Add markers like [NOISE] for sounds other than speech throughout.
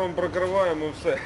прапором прикриваємо і все.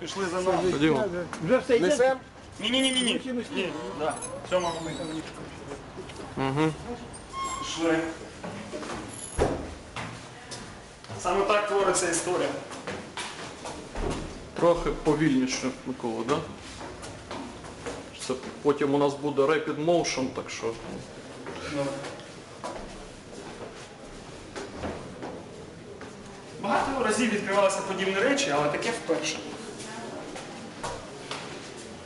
Пішли за нами. Ходімо. Вже все йде? Несем? Ні-ні-ні. Ні, да. Сьома велика. Угу. Пішли. Саме так твориться історія. Трохи повільніше, Микола, да? Це потім у нас буде Rapid Motion, так що. Багато разів відкривалися подібні речі, але таке вперше.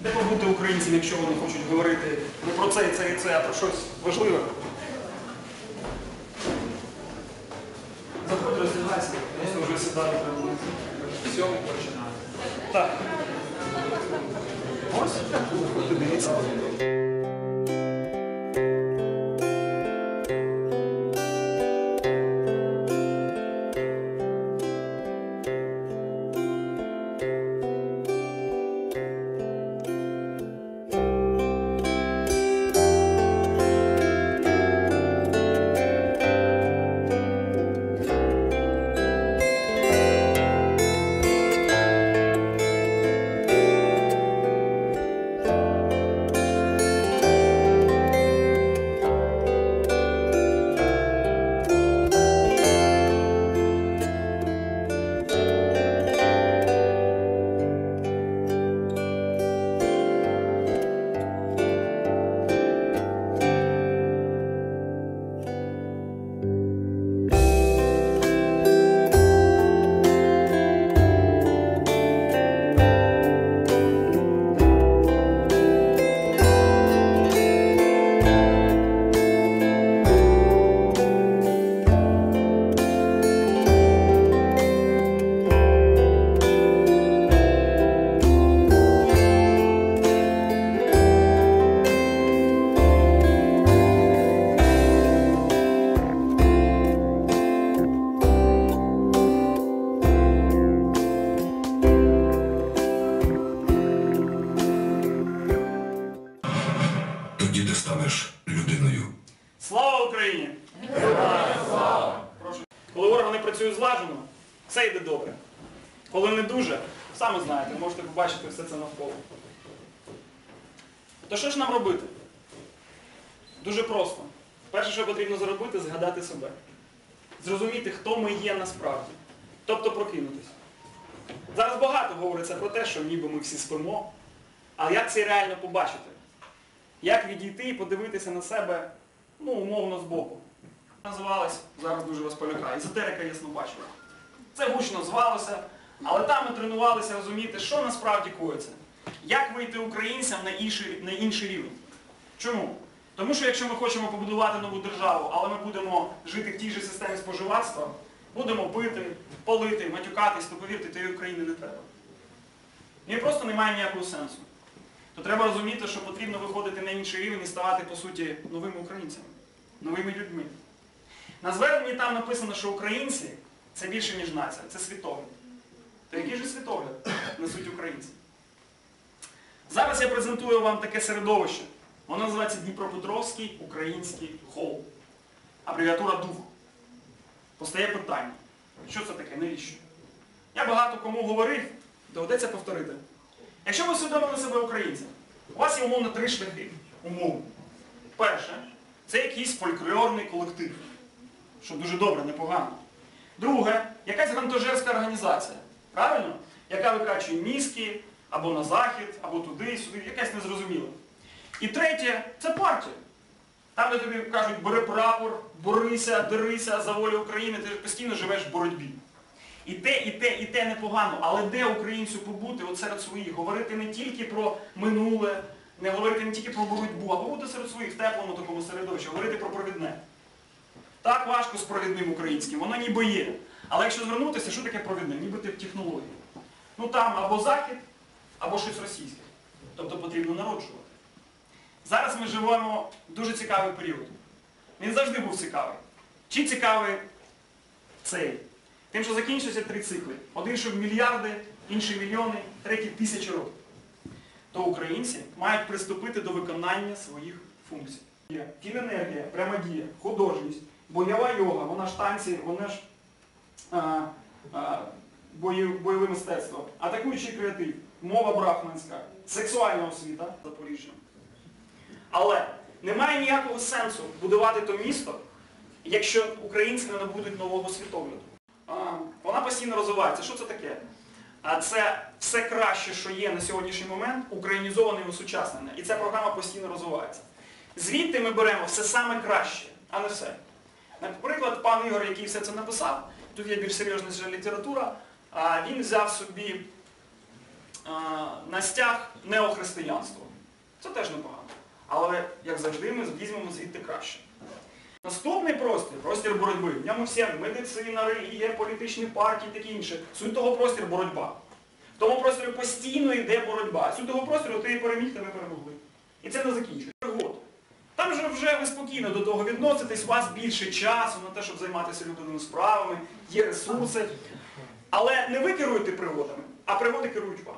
Де побути українцям, якщо вони хочуть говорити не про це і це і це, а про щось важливе? Можете побачити все це навколо. То що ж нам робити? Дуже просто. Перше, що потрібно зробити, згадати себе. Зрозуміти, хто ми є насправді. Тобто прокинутися. Зараз багато говориться про те, що ніби ми всі спимо. А як це реально побачити? Як відійти і подивитися на себе, ну, умовно, збоку. Називалось, зараз дуже вас полякає, езотерика яснобачила. Це гучно звалося, але там ми тренувалися розуміти, що насправді коїться. Як вийти українцям на інший, на інший рівень. Чому? Тому що якщо ми хочемо побудувати нову державу, але ми будемо жити в тій же системі споживацтва, будемо бити, полити, матюкатись, то повірте, тієї України не треба. І просто немає ніякого сенсу то треба розуміти, що потрібно виходити на інший рівень і ставати, по суті, новими українцями, новими людьми. На зверненні там написано, що українці це більше, ніж нація, це світогляд. То який же світогляд несуть українці? Зараз я презентую вам таке середовище. Воно називається Дніпропетровський український хол. Абревіатура ДУХ. Постає питання. Що це таке? Навіщо? Я багато кому говорив, доведеться повторити. Якщо ви усвідомили себе українцем, у вас є умовно три шляхи. Умовно. Перше, це якийсь фольклорний колектив, що дуже добре, непогано. Друге, якась грантожерська організація, правильно? Яка викачує мізки, або на захід, або туди, сюди, якась незрозуміла. І третє, це партія. Там, де тобі кажуть, бери прапор, борися, дерися за волю України, ти постійно живеш в боротьбі. І те, і те, і те непогано, але де українцю побути от серед своїх? Говорити не тільки про минуле, не говорити не тільки про боротьбу, а побути серед своїх в теплому такому середовищі, говорити про провідне. Так важко з провідним українським, воно ніби є. Але якщо звернутися, що таке провідне? Ніби ти в технології. Ну там або захід, або щось російське. Тобто потрібно народжувати. Зараз ми живемо дуже цікавий період. Він завжди був цікавий. Чи цікавий цей? Тим, що закінчуються три цикли. Один, що в мільярди, інший мільйони, третій тисячі років. то українці мають приступити до виконання своїх функцій. Кіненергія, пряма дія, художність, бойова йога, вона ж танці, вона ж бойове мистецтво, атакуючий креатив, мова брахманська, сексуальна освіта Запоріжжя. Але немає ніякого сенсу будувати то місто, якщо українці не набудуть нового світогляду. Вона постійно розвивається. Що це таке? А це все краще, що є на сьогоднішній момент, українізоване і осучаснене. І ця програма постійно розвивається. Звідти ми беремо все саме краще, а не все. Наприклад, пан Ігор, який все це написав, тут є більш серйозна література, він взяв собі на стяг неохристиянство. Це теж непогано. Але, як завжди, ми візьмемо звідти краще. Наступний простір, простір боротьби. В ньому всі медицина, релігія, політичні партії і таке інше. Суть того простір боротьба. В тому просторі постійно йде боротьба. Суть того простору ти переміг, тебе перемогли. І це не закінчується. Вже ви спокійно до того відноситесь, у вас більше часу на те, щоб займатися людинними справами, є ресурси. Але не ви керуєте пригодами, а пригоди керують вам.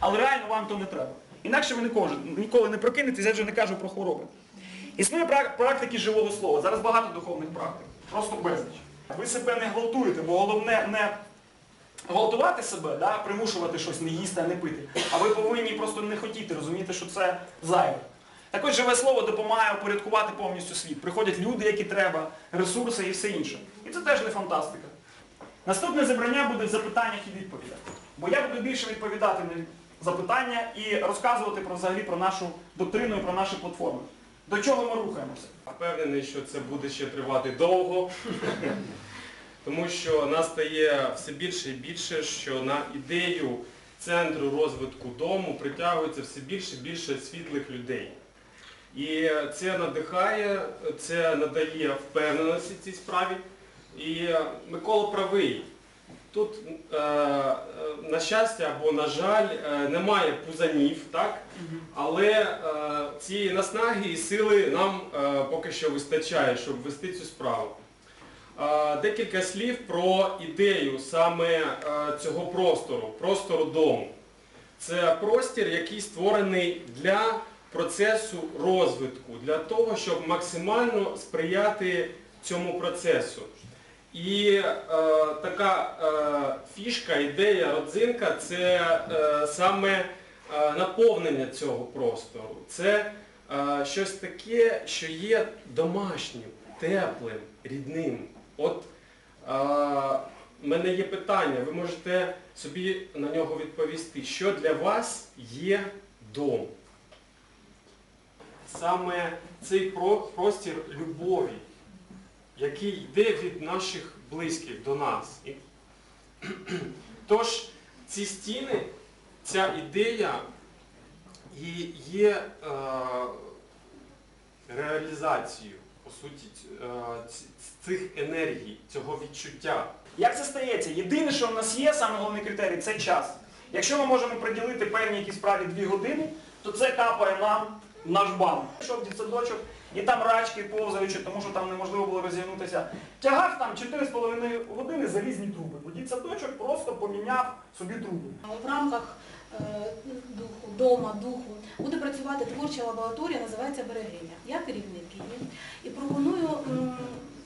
Але реально вам то не треба. Інакше ви ніколи не прокинетесь, я вже не кажу про хвороби. Існує практики живого слова. Зараз багато духовних практик. Просто безліч. Ви себе не гвалтуєте, бо головне не гвалтувати себе, да, примушувати щось не їсти, а не пити. А ви повинні просто не хотіти, розуміти, що це зайве. Так ось живе слово допомагає упорядкувати повністю світ. Приходять люди, які треба, ресурси і все інше. І це теж не фантастика. Наступне зібрання буде в запитаннях і відповідях. Бо я буду більше відповідати на запитання і розказувати про взагалі про нашу доктрину і про наші платформи. До чого ми рухаємося? Впевнений, що це буде ще тривати довго, [LAUGHS] тому що нас стає все більше і більше, що на ідею центру розвитку дому притягується все більше і більше світлих людей. І це надихає, це надає впевненості цій справі. І Микола правий. Тут, е, е, на щастя або на жаль, е, немає пузанів, так? Але цієї наснаги і сили нам поки що вистачає, щоб вести цю справу. Декілька слів про ідею саме цього простору, простору дому. Це простір, який створений для процесу розвитку, для того, щоб максимально сприяти цьому процесу. І е, така е, фішка, ідея, родзинка це е, саме е, наповнення цього простору. Це е, щось таке, що є домашнім, теплим, рідним. От е, в мене є питання, ви можете собі на нього відповісти, що для вас є дом. Саме цей простір любові, який йде від наших близьких до нас. [CLEARS THROAT] Тож ці стіни, ця ідея і є е, реалізацією, по суті, е, цих енергій, цього відчуття. Як це стається? Єдине, що в нас є, саме головний критерій, це час. Якщо ми можемо приділити певні якісь справі дві години, то це капає нам наш банк. Пішов в дитсадочок, і там рачки повзаючи, тому що там неможливо було розігнутися. Тягав там 4,5 години залізні труби. Бо дитсадочок просто поміняв собі труби. В рамках е, духу, дома, духу буде працювати творча лабораторія, називається Берегиня. Я керівник її і пропоную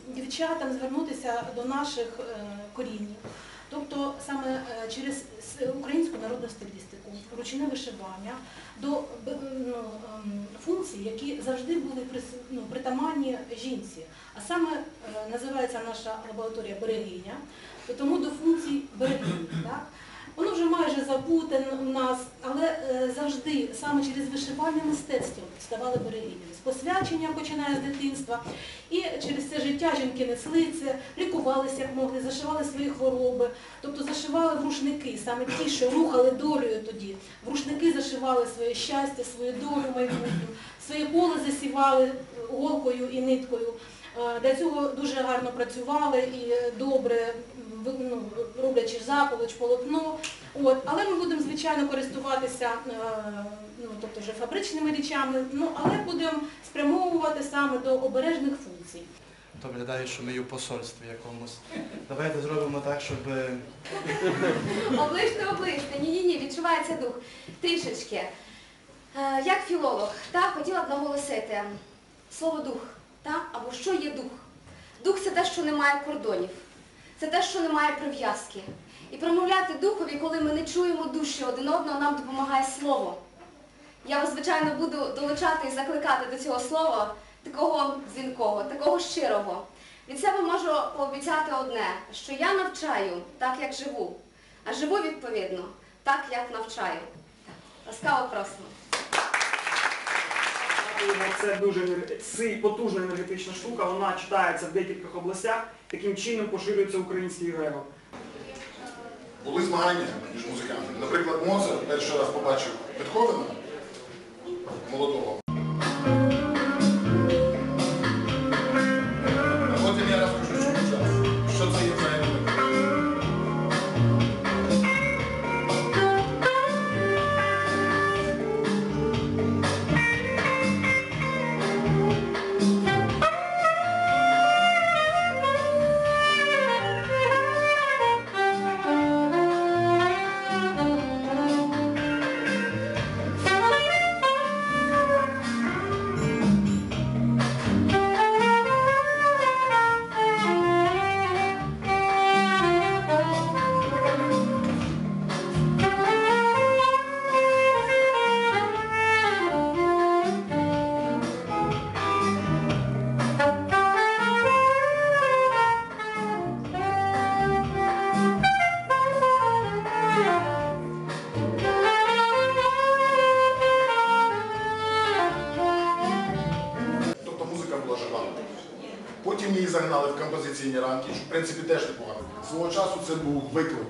дівчатам звернутися до наших е, корінів. Тобто саме е, через українську народну стилістику, ручне вишивання, до функцій, які завжди були ну, притаманні жінці. А саме е, називається наша лабораторія берегиня, тому до функцій берегині. Воно вже майже забуте в нас, але е, завжди саме через вишивальне мистецтво ставали берегинями. З посвячення починає з дитинства. І через це життя жінки несли це, лікувалися як могли, зашивали свої хвороби, тобто зашивали в рушники, саме ті, що рухали долею тоді. В рушники зашивали своє щастя, свою долю майбутню, своє поле засівали голкою і ниткою. Е, Для цього дуже гарно працювали і добре ну, роблячи заколоч, полотно. От. Але ми будемо, звичайно, користуватися е, ну, тобто вже фабричними речами, ну, але будемо спрямовувати саме до обережних функцій. То виглядає, що ми є у посольстві якомусь. Давайте зробимо так, щоб Оближте, оближте. Ні-ні-ні, відчувається дух. Трішечки. Е, Як філолог, так, хотіла б наголосити слово дух, так? або що є дух. Дух це те, що не має кордонів, це те, що не має прив'язки. І промовляти духові, коли ми не чуємо душі один одного, нам допомагає слово. Я вас, звичайно, буду долучати і закликати до цього слова, такого дзвінкого, такого щирого. Від себе можу пообіцяти одне, що я навчаю так, як живу, а живу відповідно так, як навчаю. Ласкаво просимо. Це дуже потужна енергетична штука, вона читається в декількох областях, таким чином поширюється український грегор. Були змагання між музикантами. Наприклад, Моцарт перший раз побачив Бетховена молодого. В принципі теж непогано. Свого часу це був виклик